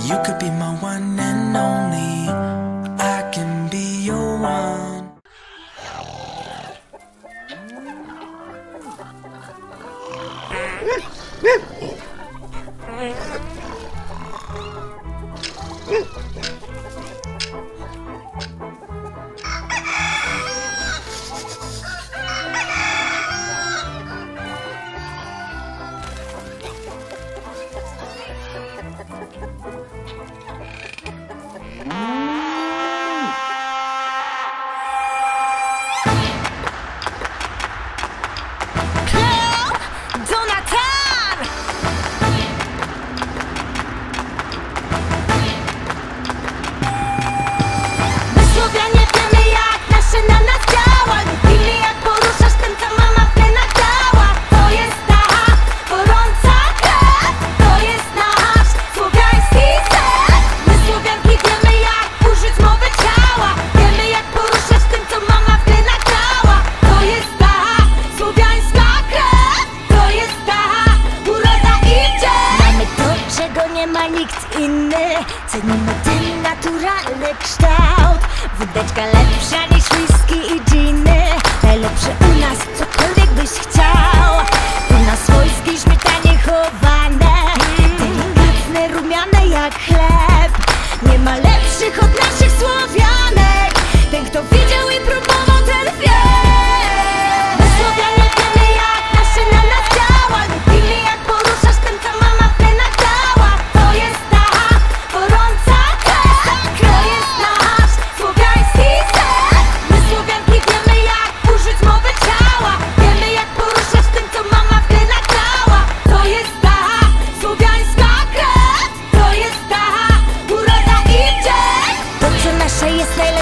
You could be my one and only. I can be your one. kształt. Wódeczka lepsza niż whisky i dżiny. Najlepsze u nas, cokolwiek byś chciał. U nas swojski śmieć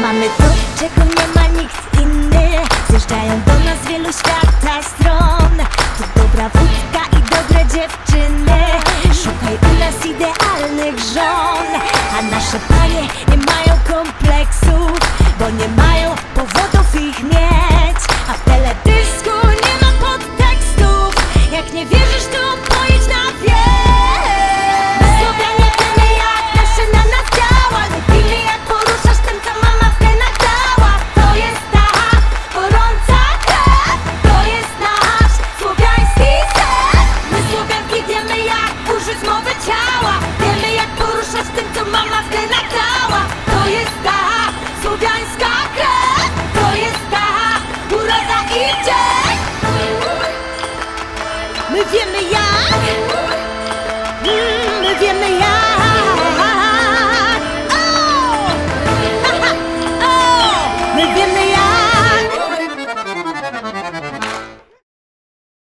Mamy to, czego nie ma nikt inny. Zjeżdżają do nas wielu świat. Yeah.